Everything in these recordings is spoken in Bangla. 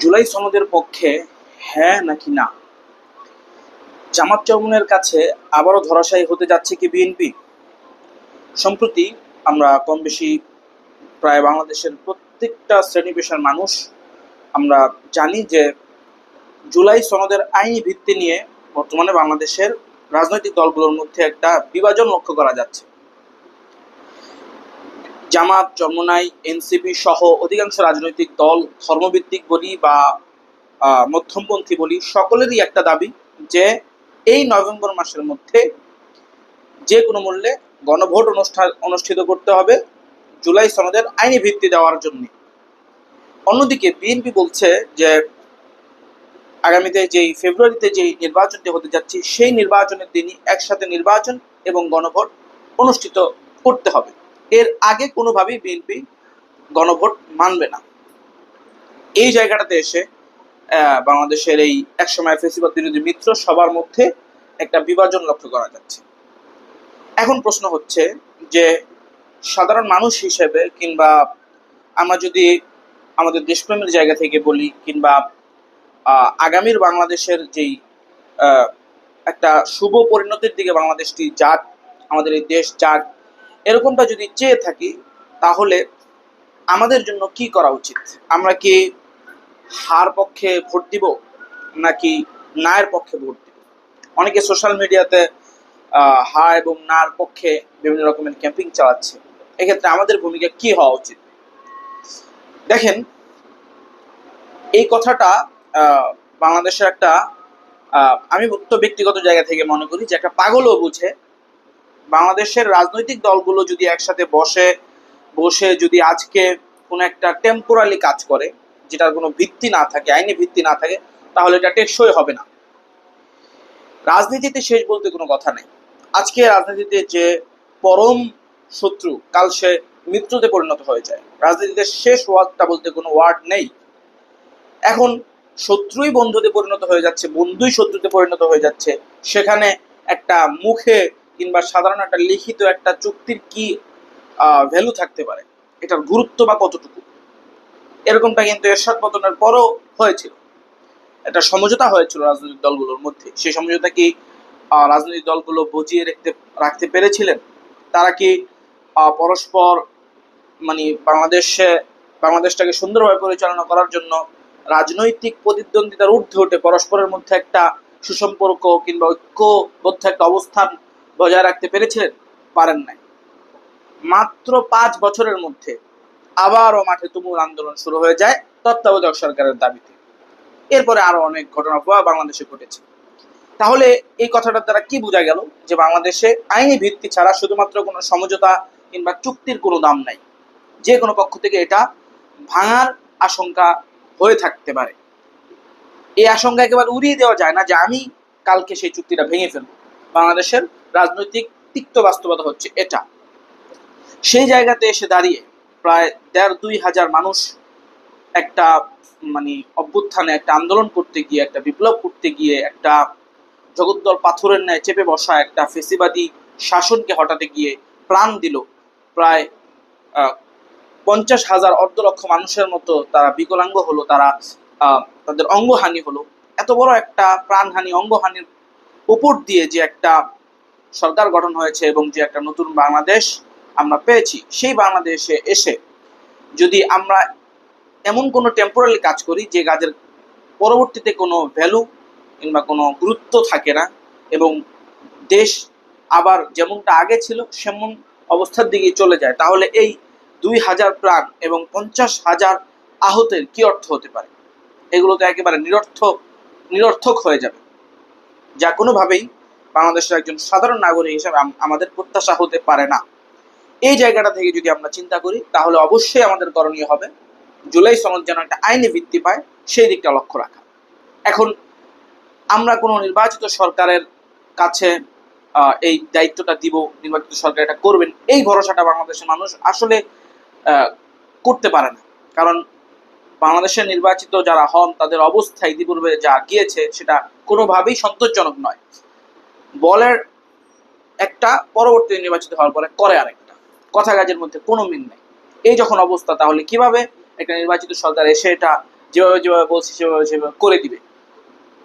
জুলাই সনদের পক্ষে হ্যাঁ নাকি না? জামাত চরমনের কাছে আবারও ধরাশায়ী হতে যাচ্ছে কি বিএনপি? সম্প্রতি আমরা কম বেশি প্রায় বাংলাদেশের প্রত্যেকটা শ্রেণি পেশার মানুষ আমরা জানি যে জুলাই সনদের আইনি ভিত্তি নিয়ে বর্তমানে বাংলাদেশের রাজনৈতিক দলগুলোর মধ্যে একটা বিভাজন লক্ষ্য করা যাচ্ছে। জামাত চরমনাই এনসিপি সহ অধিকাংশ রাজনৈতিক দল, ধর্মভিত্তিক বলি বা মধ্যমপন্থী বলি সকলেরই একটা দাবি যে এই নভেম্বর মাসের মধ্যে যে কোনো মূল্যে গণভোট অনুষ্ঠান অনুষ্ঠিত করতে হবে জুলাই সনদের আইনি ভিত্তি দেওয়ার জন্য। অন্যদিকে বিএনপি বলছে যে আগামীতে যেই ফেব্রুয়ারিতে যেই নির্বাচনটি হতে যাচ্ছে সেই নির্বাচনের দিনই একসাথে নির্বাচন এবং গণভোট অনুষ্ঠিত করতে হবে। এর আগে কোনোভাবেই বিএনপি গণভোট মানবে না। এই জায়গাটাতে এসে বাংলাদেশের এই একসময় ফেসিবাদ বিরোধী মিত্র সবার মধ্যে একটা বিভাজন লক্ষ্য করা যাচ্ছে। এখন প্রশ্ন হচ্ছে যে, সাধারণ মানুষ হিসেবে কিংবা আমরা যদি আমাদের দেশপ্রেমের জায়গা থেকে বলি কিংবা আগামীর বাংলাদেশের যেই একটা শুভ পরিণতির দিকে বাংলাদেশটি যাক, আমাদের এই দেশ যাক এরকমটা যদি চেয়ে থাকি, তাহলে আমাদের জন্য কি করা উচিত? আমরা কি হার পক্ষে ভোট দিব, নাকি নায়ের পক্ষে ভোট দিব? অনেকে সোশ্যাল মিডিয়াতে হা এবং নার পক্ষে বিভিন্ন রকমের ক্যাম্পিং চালাচ্ছে। এক্ষেত্রে আমাদের ভূমিকা কি হওয়া উচিত? দেখেন, এই কথাটা বাংলাদেশের একটা আমি তো ব্যক্তিগত জায়গা থেকে মনে করি যে একটা পাগলও বুঝে বাংলাদেশের রাজনৈতিক দলগুলো যদি একসাথে বসে বসে যদি আজকে কোনো একটা টেম্পোরালি কাজ করে, যেটার কোনো ভিত্তি না থাকে, আইনি ভিত্তি না থাকে, তাহলে এটা টেকসই হবে না। রাজনীতিতে শেষ বলতে কোনো কথা নেই। আজকে রাজনীতিতে যে পরম শত্রু, কাল সে মিত্রতে পরিণত হয়ে যায়। রাজনীতিতে শেষ ওয়ার্ডটা বলতে কোনো ওয়ার্ড নেই। এখন শত্রুই বন্ধুতে পরিণত হয়ে যাচ্ছে, বন্ধুই শত্রুতে পরিণত হয়ে যাচ্ছে, সেখানে একটা মুখে কিংবা সাধারণ একটা লিখিত একটা চুক্তির কি ভ্যালু থাকতে পারে? এটার গুরুত্ব বা কতটুকু? এরকমটা কিন্তু এরশাদ পতনের পরও হয়েছিল। একটা সমঝোতা হয়েছিল রাজনৈতিক দলগুলোর মধ্যে। সেই সমঝোতা কি রাজনৈতিক দলগুলো বুঝিয়ে রাখতে রাখতে পেরেছিলেন? তারা কি পরস্পর মানে বাংলাদেশে, বাংলাদেশটাকে সুন্দরভাবে পরিচালনা করার জন্য রাজনৈতিক প্রতিদ্বন্দ্বিতার ঊর্ধ্বে উঠে পরস্পরের মধ্যে একটা সুসম্পর্ক কিংবা ঐক্যবদ্ধ একটা অবস্থান বজায় রাখতে পেরেছিলেন? পারেন নাই। মাত্র পাঁচ বছরের মধ্যে আবারও মাঠে তুমুল আন্দোলন শুরু হয়ে যায় তত্ত্বাবধায়ক সরকারের দাবিতে। এরপরে আরও অনেক ঘটনা প্রবাহ বাংলাদেশে ঘটেছে। তাহলে এই কথাটার দ্বারা কি বোঝা গেল যে বাংলাদেশে আইনি ভিত্তি ছাড়া শুধুমাত্র কোনো সমঝোতা কিংবা চুক্তির কোনো দাম নাই? যে কোনো পক্ষ থেকে এটা ভাঙার আশঙ্কা হয়ে থাকতে পারে। এই আশঙ্কা একেবারে উড়িয়ে দেওয়া যায় না যে আমি কালকে সেই চুক্তিটা ভেঙে ফেলব। বাংলাদেশের রাজনৈতিক তিক্ত বাস্তবতা হচ্ছে এটা। সেই জায়গাতে এসে দাঁড়িয়ে প্রায় দেড় দুই হাজার মানুষ একটা মানে অভ্যুত্থানে, একটা আন্দোলন করতে গিয়ে, একটা বিপ্লব করতে গিয়ে, একটা জগদ্দল পাথরের ন্যায় চেপে বসা, একটা ফেসিবাদী শাসনকে হটাতে গিয়ে প্রাণ দিল। প্রায় পঞ্চাশ হাজার অর্ধ লক্ষ মানুষের মতো তারা বিকলাঙ্গ হলো, তারা তাদের অঙ্গহানি হলো। এত বড় একটা প্রাণহানি, অঙ্গহানির উপর দিয়ে যে একটা সরকার গঠন হয়েছে এবং যে একটা নতুন বাংলাদেশ আমরা পেয়েছি, সেই বাংলাদেশে এসে যদি আমরা এমন কোনো টেম্পোরারি কাজ করি যে কাজের পরবর্তীতে কোনো ভ্যালু কিংবা কোনো গুরুত্ব থাকে না এবং দেশ আবার যেমনটা আগে ছিল সেমন অবস্থার দিকে চলে যায়, তাহলে এই দুই হাজার প্রাণ এবং পঞ্চাশ হাজার আহতের কি অর্থ হতে পারে? এগুলো তো একেবারে নিরর্থক নিরর্থক হয়ে যাবে। যা কোনোভাবেই বাংলাদেশের একজন সাধারণ নাগরিক হিসেবে আমাদের প্রত্যাশা হতে পারে না। এই জায়গাটা থেকে যদি আমরা চিন্তা করি, তাহলে অবশ্যই আমাদের করণীয় হবে জুলাই সনদ যেন একটা আইনি ভিত্তি পায়, সেই দিকটা লক্ষ্য রাখা। এখন আমরা কোনো নির্বাচিত সরকারের কাছে এই দায়িত্বটা দিব, নির্বাচিত সরকার এটা করবেন, এই ভরসাটা বাংলাদেশের মানুষ আসলে করতে পারে না। কারণ বাংলাদেশের নির্বাচিত যারা হন, তাদের অবস্থা ইতিপূর্বে যা গিয়েছে, সেটা কোনোভাবেই সন্তোষজনক নয়। বলের একটা পরবর্তী নির্বাচিত হওয়ার পরে করে আরেকটা। কথা কাজের মধ্যে কোনো মিল নেই। এই যখন অবস্থা, তাহলে কীভাবে একটা নির্বাচিত সরকার এসে এটা যেভাবে যেভাবে বলছি, সেভাবে সেভাবে করে দিবে?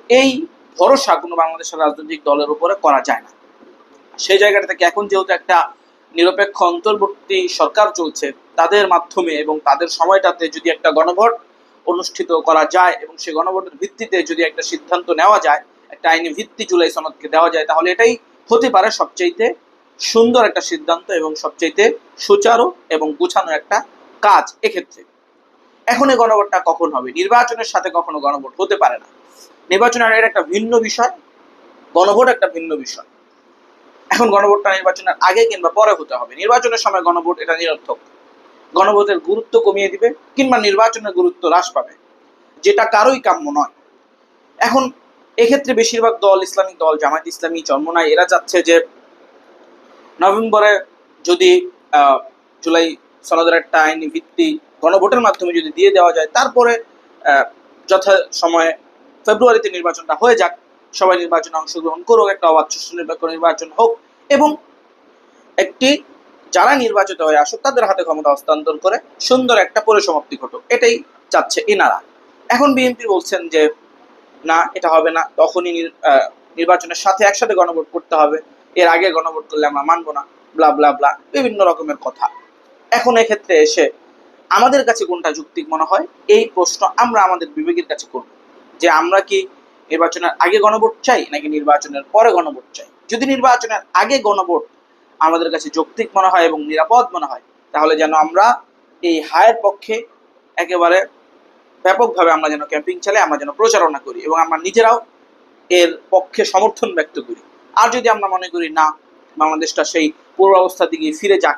এই ভরসা কোনো বাংলাদেশের রাজনৈতিক দলের উপরে করা যায় না। সেই জায়গাটা থেকে এখন যেহেতু একটা নিরপেক্ষ অন্তর্বর্তী সরকার চলছে, তাদের মাধ্যমে এবং তাদের সময়টাতে যদি একটা গণভোট অনুষ্ঠিত করা যায় এবং সেই গণভোটের ভিত্তিতে যদি একটা সিদ্ধান্ত নেওয়া যায় একটা আইনি ভিত্তি জুলাই সনদকে দেওয়া যায়, তাহলে এটাই হতে পারে সবচাইতে সুন্দর একটা সিদ্ধান্ত এবং সবচাইতে সুচারু এবং গুছানো একটা কাজ এক্ষেত্রে। এখন এই গণভোটটা কখন হবে? নির্বাচনের সাথে কখনো গণভোট হতে পারে না। নির্বাচনের এটা একটা ভিন্ন বিষয়, গণভোট একটা ভিন্ন বিষয়। এখন গণভোটটা নির্বাচনের আগে কিংবা পরে হতে হবে। নির্বাচনের সময় গণভোট এটা নিরর্থক। গণভোটের গুরুত্ব কমিয়ে দিবে কিংবা নির্বাচনের গুরুত্ব হ্রাস পাবে। যেটা কারোই কাম্য নয়। এখন এক্ষেত্রে বেশিরভাগ দল ইসলামিক দল, জামায়াত ইসলামী, চরমনাই, এরা চাচ্ছে যে নভেম্বরে যদি জুলাই সনদের একটা আইনি ভিত্তি গণভোটের মাধ্যমে যদি দিয়ে দেওয়া যায়, তারপরে যথা সময়ে ফেব্রুয়ারিতে নির্বাচনটা হয়ে যাক, সবাই নির্বাচনে অংশগ্রহণ করুক, একটা অবাধ সুষ্ঠু নিরপেক্ষ নির্বাচন হোক এবং একটি যারা নির্বাচিত হয়ে আসুক, তাদের হাতে ক্ষমতা হস্তান্তর করে সুন্দর একটা পরিসমাপ্তি ঘটুক, এটাই চাচ্ছে এনারা এখন বিএনপি বলছেন যে না, এটা হবে না। তখনই নির্বাচনের সাথে একসাথে গণভোট করতে হবে। এর আগে গণভোট করলে আমরা মানবো না ব্লা ব্লা ব্লা বিভিন্ন রকমের কথা। এখন এক্ষেত্রে এসে আমাদের কাছে কোনটা যুক্তিক মনে হয়? এই প্রশ্ন আমরা আমাদের বিবেকের কাছে করব। যে আমরা কি নির্বাচনের আগে গণভোট চাই, নাকি নির্বাচনের পরে গণভোট চাই? যদি নির্বাচনের আগে গণভোট আমাদের কাছে যৌক্তিক মনে হয় এবং নিরাপদ মনে হয়, তাহলে যেন আমরা এই হায়ের পক্ষে একেবারে ব্যাপকভাবে আমরা যেন ক্যাম্পিং চালাই, আমরা যেন প্রচারণা করি এবং আমরা নিজেরাও এর পক্ষে সমর্থন ব্যক্ত করি। আর যদি আমরা মনে করি না, বাংলাদেশটা সেই পূর্বাবস্থার দিকে ফিরে যাক,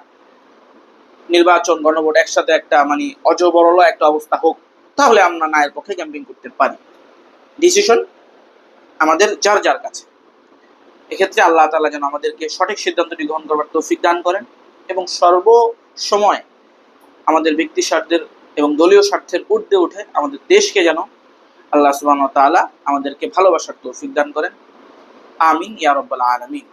নির্বাচন, গণভোট একসাথে একটা মানে অজবরল একটা অবস্থা হোক, তাহলে আমরা না এর পক্ষে ক্যাম্পিং করতে পারি। ডিসিশন আমাদের যার যার কাছে। এক্ষেত্রে আল্লাহ তালা যেন আমাদেরকে সঠিক সিদ্ধান্তটি গ্রহণ করবার তৌফিক দান করেন এবং সর্বসময় আমাদের ব্যক্তি স্বার্থের এবং দলীয় স্বার্থের ঊর্ধ্বে উঠে আমাদের দেশকে যেন আল্লাহ সুবাহ তালা আমাদেরকে ভালোবাসার তৌফিক দান করেন। আমিন, ইয়া রাব্বাল আলামিন।